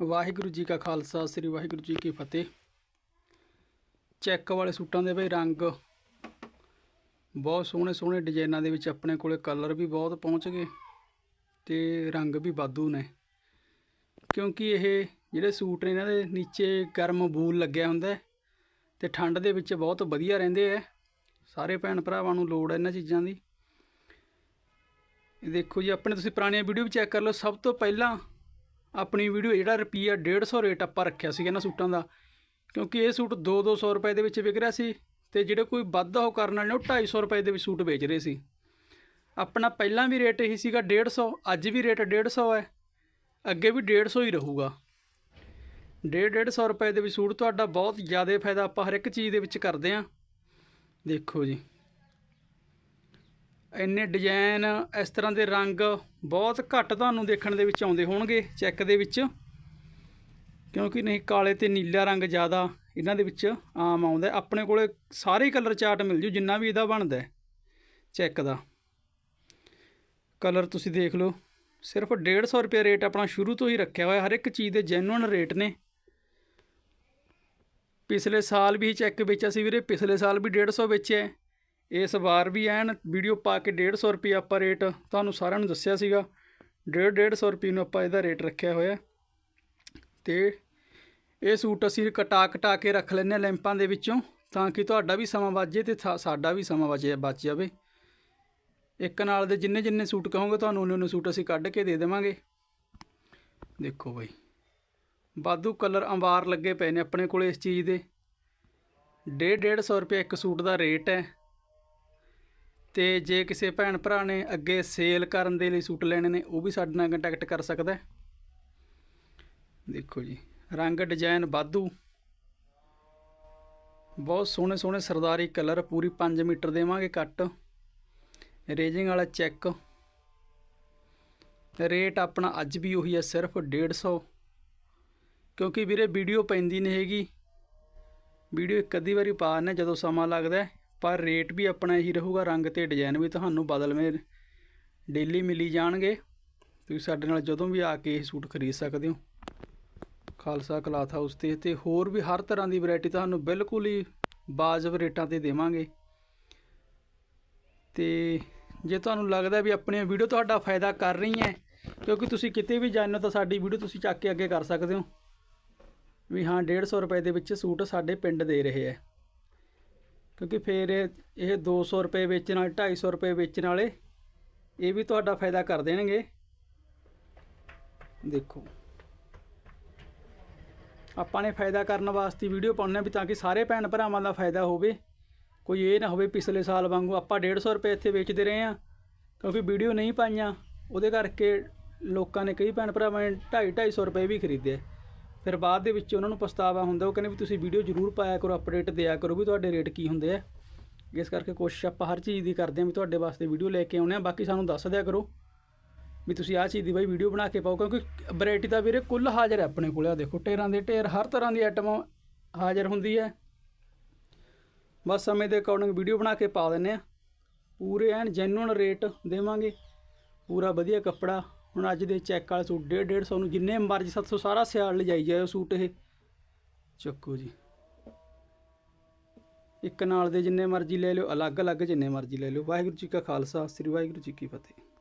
ਵਾਹਿਗੁਰੂ ਜੀ ਕਾ ਖਾਲਸਾ, ਸ੍ਰੀ ਵਾਹਿਗੁਰੂ ਜੀ ਕੀ ਫਤਿਹ। ਚੈੱਕ ਵਾਲੇ ਸੂਟਾਂ ਦੇ ਬਈ ਰੰਗ ਬਹੁਤ ਸੋਹਣੇ ਸੋਹਣੇ ਡਿਜ਼ਾਈਨਾਂ ਦੇ ਵਿੱਚ ਆਪਣੇ ਕੋਲੇ ਕਲਰ ਵੀ ਬਹੁਤ ਪਹੁੰਚ ਗਏ ਤੇ ਰੰਗ ਵੀ ਵਾਧੂ ਨੇ। ਕਿਉਂਕਿ ਇਹ ਜਿਹੜੇ ਸੂਟ ਨੇ ਇਹਨਾਂ ਦੇ ਨੀਚੇ ਗਰਮ ਬੂਲ ਲੱਗਿਆ ਹੁੰਦਾ ਹੈ ਤੇ ਠੰਡ ਦੇ ਵਿੱਚ ਬਹੁਤ ਵਧੀਆ ਰਹਿੰਦੇ ਆ। ਸਾਰੇ ਭੈਣ ਭਰਾਵਾਂ ਨੂੰ ਲੋੜ ਹੈ ਇਹਨਾਂ ਚੀਜ਼ਾਂ ਦੀ। ਇਹ ਦੇਖੋ ਜੀ, ਆਪਣੇ ਤੁਸੀਂ ਪੁਰਾਣੀਆਂ ਵੀਡੀਓ ਵੀ ਚੈੱਕ ਕਰ ਲਓ। ਸਭ ਤੋਂ ਪਹਿਲਾਂ ਆਪਣੀ ਵੀਡੀਓ ਜਿਹੜਾ ਰੁਪਈਆ 150 ਰੇਟ ਆਪਾਂ ਰੱਖਿਆ ਸੀ ਇਹਨਾਂ ਸੂਟਾਂ ਦਾ, ਕਿਉਂਕਿ ਇਹ ਸੂਟ 2-200 ਰੁਪਏ ਦੇ ਵਿੱਚ ਵਿਕ ਰਿਹਾ ਸੀ ਤੇ ਜਿਹੜੇ ਕੋਈ ਵਾਧਾ ਉਹ ਕਰਨ ਵਾਲੇ ਨੇ ਉਹ 250 ਰੁਪਏ ਦੇ ਵਿੱਚ ਸੂਟ ਵੇਚ ਰਹੇ ਸੀ। ਆਪਣਾ ਪਹਿਲਾਂ ਵੀ ਰੇਟ ਇਹੀ ਸੀਗਾ 150 ਅੱਜ ਵੀ ਰੇਟ 150 ਹੈ, ਅੱਗੇ ਵੀ 150 ਹੀ ਰਹੂਗਾ। 150 ਰੁਪਏ ਦੇ ਵਿੱਚ ਸੂਟ ਤੁਹਾਡਾ ਬਹੁਤ ਜ਼ਿਆਦਾ ਫਾਇਦਾ ਆਪਾਂ ਹਰ ਇੱਕ ਚੀਜ਼ ਦੇ ਵਿੱਚ ਕਰਦੇ ਆਂ ਦੇਖੋ ਜੀ। ਇੰਨੇ ਡਿਜ਼ਾਈਨ ਇਸ ਤਰ੍ਹਾਂ ਦੇ ਰੰਗ ਬਹੁਤ ਘੱਟ ਤੁਹਾਨੂੰ ਦੇਖਣ ਦੇ ਵਿੱਚ ਆਉਂਦੇ ਹੋਣਗੇ, ਚੈੱਕ ਦੇ ਵਿੱਚ। ਕਿਉਂਕਿ ਨਹੀਂ, ਕਾਲੇ ਤੇ ਨੀਲਾ ਰੰਗ ਜ਼ਿਆਦਾ ਇਹਨਾਂ ਦੇ ਵਿੱਚ ਆਮ ਆਉਂਦਾ। ਆਪਣੇ ਕੋਲੇ ਸਾਰੇ ਕਲਰ ਚਾਰਟ ਮਿਲ ਜੂ, ਜਿੰਨਾ ਵੀ ਇਹਦਾ ਬਣਦਾ ਚੈੱਕ ਦਾ। ਕਲਰ ਤੁਸੀਂ ਦੇਖ ਲਓ, ਸਿਰਫ 150 ਰੁਪਏ ਰੇਟ ਆਪਣਾ ਸ਼ੁਰੂ ਤੋਂ ਹੀ ਰੱਖਿਆ ਹੋਇਆ, ਹਰ ਇੱਕ ਚੀਜ਼ ਦੇ ਜੈਨੂਇਨ ਰੇਟ ਨੇ। ਪਿਛਲੇ ਸਾਲ ਵੀ ਚੈੱਕ ਵੇਚਿਆ ਸੀ ਵੀਰੇ, ਪਿਛਲੇ ਸਾਲ ਵੀ 150 ਵੇਚਿਆ ਇਸ ਵਾਰ ਵੀ ਐਨ ਵੀਡੀਓ ਪਾ ਕੇ 150 ਰੁਪਏ ਆਪਾਂ ਰੇਟ ਤੁਹਾਨੂੰ ਸਾਰਿਆਂ ਨੂੰ ਦੱਸਿਆ ਸੀਗਾ। 1.5 150 ਰੁਪਏ ਨੂੰ ਆਪਾਂ ਇਹਦਾ ਰੇਟ ਰੱਖਿਆ ਹੋਇਆ। ਤੇ ਇਹ ਸੂਟ ਅਸੀਂ ਕਟਾ ਕਟਾ ਕੇ ਰੱਖ ਲੈਂਦੇ ਹਾਂ ਲੈਂਪਾਂ ਦੇ ਵਿੱਚੋਂ ਤਾਂ ਕਿ ਤੁਹਾਡਾ ਵੀ ਸਮਾਂ ਬਚ ਜੇ ਤੇ ਥਾ- ਸਾਡਾ ਵੀ ਸਮਾਂ ਬਚ ਬਚ ਜਾਵੇ। ਇੱਕ ਨਾਲ ਦੇ ਜਿੰਨੇ ਜਿੰਨੇ ਸੂਟ ਕਹੋਗੇ ਤੁਹਾਨੂੰ ਉਹਨੇ ਉਹਨੇ ਸੂਟ ਅਸੀਂ ਕੱਢ ਕੇ ਦੇ ਦੇਵਾਂਗੇ। ਦੇਖੋ ਬਈ ਬਾਦੂ ਕਲਰ ਅੰਬਾਰ ਲੱਗੇ ਪਏ ਨੇ ਆਪਣੇ ਕੋਲੇ ਇਸ ਚੀਜ਼ ਦੇ। ਡੇਢ ਡੇਢ ਸੌ ਰੁਪਏ ਇੱਕ ਸੂਟ ਦਾ ਰੇਟ ਹੈ। ਤੇ ਜੇ ਕਿਸੇ ਭੈਣ ਭਰਾ ਨੇ ਅੱਗੇ ਸੇਲ ਕਰਨ ਦੇ ਲਈ ਸੂਟ ਲੈਣੇ ਨੇ, ਉਹ ਵੀ ਸਾਡੇ ਨਾਲ ਕੰਟੈਕਟ ਕਰ ਸਕਦਾ ਦੇਖੋ ਜੀ, ਰੰਗ ਡਿਜ਼ਾਈਨ ਵਾਧੂ। ਬਹੁਤ ਸੋਹਣੇ ਸੋਹਣੇ ਸਰਦਾਰੀ ਕਲਰ, ਪੂਰੀ 5 ਮੀਟਰ ਦੇਵਾਂਗੇ ਕੱਟ। ਰੇਜਿੰਗ ਵਾਲਾ ਚੈੱਕ ਰੇਟ ਆਪਣਾ ਅੱਜ ਵੀ ਉਹੀ ਹੈ, ਸਿਰਫ 150 ਕਿਉਂਕਿ ਵੀਰੇ ਵੀਡੀਓ ਪੈਂਦੀ ਨਹੀਂ ਹੈਗੀ। ਵੀਡੀਓ ਇੱਕ ਅੱਧੀ ਵਾਰੀ ਪਾ ਨੇ ਜਦੋਂ ਸਮਾਂ ਲੱਗਦਾ ਪਰ ਰੇਟ ਵੀ ਆਪਣਾ ਇਹੀ ਰਹੂਗਾ, ਰੰਗ ਤੇ ਡਿਜ਼ਾਈਨ ਵੀ ਤੁਹਾਨੂੰ ਬਦਲਵੇਂ ਡੇਲੀ ਮਿਲੀ ਜਾਣਗੇ। ਤੁਸੀਂ ਸਾਡੇ ਨਾਲ ਜਦੋਂ ਵੀ ਆ ਕੇ ਇਹ ਸੂਟ ਖਰੀਦ ਸਕਦੇ ਹੋ। ਖਾਲਸਾ ਕਲਾਥ ਹਾਊਸ ਤੇ ਤੇ ਹੋਰ ਵੀ ਹਰ ਤਰ੍ਹਾਂ ਦੀ ਵੈਰਾਈਟੀ ਤੁਹਾਨੂੰ ਬਿਲਕੁਲ ਹੀ ਬਾਜਬ ਰੇਟਾਂ ਤੇ ਦੇਵਾਂਗੇ। ਤੇ ਜੇ ਤੁਹਾਨੂੰ ਲੱਗਦਾ ਵੀ ਆਪਣੀਆਂ ਵੀਡੀਓ ਤੁਹਾਡਾ ਫਾਇਦਾ ਕਰ ਰਹੀ ਹੈ, ਕਿਉਂਕਿ ਤੁਸੀਂ ਕਿਤੇ ਵੀ ਜਾਂਦੇ ਹੋ ਤਾਂ ਸਾਡੀ ਵੀਡੀਓ ਤੁਸੀਂ ਚੱਕ ਕੇ ਅੱਗੇ ਕਰ ਸਕਦੇ ਹੋ। ਵੀ ਹਾਂ 150 ਰੁਪਏ ਦੇ ਵਿੱਚ ਸੂਟ ਸਾਡੇ ਪਿੰਡ ਦੇ ਰਹੇ ਹੈ। ਕਿਉਂਕਿ ਫਿਰ ਇਹ ਇਹ 200 ਰੁਪਏ ਵੇਚਣ ਵਾਲੇ 250 ਰੁਪਏ ਵੇਚਣ ਵਾਲੇ, ਇਹ ਵੀ ਤੁਹਾਡਾ ਫਾਇਦਾ ਕਰ ਦੇਣਗੇ। ਦੇਖੋ। ਆਪਾਂ ਨੇ ਫਾਇਦਾ ਕਰਨ ਵਾਸਤੇ ਵੀਡੀਓ ਪਾਉਣੇ ਵੀ ਤਾਂ ਕਿ ਸਾਰੇ ਭੈਣ ਭਰਾਵਾਂ ਦਾ ਫਾਇਦਾ ਹੋਵੇ। ਕੋਈ ਇਹ ਨਾ ਹੋਵੇ ਪਿਛਲੇ ਸਾਲ ਵਾਂਗੂ ਆਪਾਂ 150 ਰੁਪਏ ਇੱਥੇ ਵੇਚਦੇ ਰਹੇ ਆ ਕਿਉਂਕਿ ਵੀਡੀਓ ਨਹੀਂ ਪਾਈਆਂ। ਉਹਦੇ ਕਰਕੇ ਲੋਕਾਂ ਨੇ ਕਈ ਭੈਣ ਭਰਾਵਾਂ ਨੇ 2.5 250 ਰੁਪਏ ਵੀ ਖਰੀਦੇ ਫਿਰ ਬਾਅਦ ਦੇ ਵਿੱਚ ਉਹਨਾਂ ਨੂੰ ਪਛਤਾਵਾ ਹੁੰਦਾ, ਉਹ ਕਹਿੰਦੇ ਵੀ ਤੁਸੀਂ ਵੀਡੀਓ ਜ਼ਰੂਰ ਪਾਇਆ ਕਰੋ, ਅਪਡੇਟ ਦਿਆ ਕਰੋ ਵੀ ਤੁਹਾਡੇ ਰੇਟ ਕੀ ਹੁੰਦੇ ਆ। ਇਸ ਕਰਕੇ ਕੋਸ਼ਿਸ਼ ਆਪਾਂ ਹਰ ਚੀਜ਼ ਦੀ ਕਰਦੇ ਹਾਂ ਵੀ ਤੁਹਾਡੇ ਵਾਸਤੇ ਵੀਡੀਓ ਲੈ ਕੇ ਆਉਣੇ ਆ ਬਾਕੀ ਸਾਨੂੰ ਦੱਸ ਦਿਆ ਕਰੋ ਵੀ ਤੁਸੀਂ ਆਹ ਚੀਜ਼ ਦੀ ਬਾਈ ਵੀਡੀਓ ਬਣਾ ਕੇ ਪਾਓ, ਕਿਉਂਕਿ ਵੈਰਾਈਟੀ ਤਾਂ ਵੀਰੇ ਕੁੱਲ ਹਾਜ਼ਰ ਹੈ ਆਪਣੇ ਕੋਲ ਆ ਦੇਖੋ ਢੇਰਾਂ ਦੇ ਢੇਰ, ਹਰ ਤਰ੍ਹਾਂ ਦੀ ਆਈਟਮ ਹਾਜ਼ਰ ਹੁੰਦੀ ਹੈ। ਬਸ ਸਮੇਂ ਦੇ ਅਕੋਰਡਿੰਗ ਵੀਡੀਓ ਬਣਾ ਕੇ ਪਾ ਦਿੰਨੇ ਆ ਪੂਰੇ ਐਨ ਜੈਨੂਨ ਰੇਟ ਦੇਵਾਂਗੇ, ਪੂਰਾ ਵਧੀਆ ਕੱਪੜਾ ਹੁਣ ਅੱਜ ਦੇ ਚੈੱਕ ਵਾਲੇ ਸੂਟ 1.5 150 ਨੂੰ ਜਿੰਨੇ ਮਰਜ਼ੀ 700 ਸਾਰਾ ਸਿਆਲ ਲਿਜਾਈ ਜਾਇਓ ਸੂਟ ਇਹ। ਚੱਕੋ ਜੀ। ਇੱਕ ਨਾਲ ਦੇ ਜਿੰਨੇ ਮਰਜ਼ੀ ਲੈ ਲਿਓ ਅਲੱਗ-ਅਲੱਗ ਜਿੰਨੇ ਮਰਜ਼ੀ ਲੈ ਲਿਓ। ਵਾਹਿਗੁਰੂ ਜੀ ਕਾ ਖਾਲਸਾ, ਸ੍ਰੀ ਵਾਹਿਗੁਰੂ ਜੀ ਕੀ ਫਤਿਹ।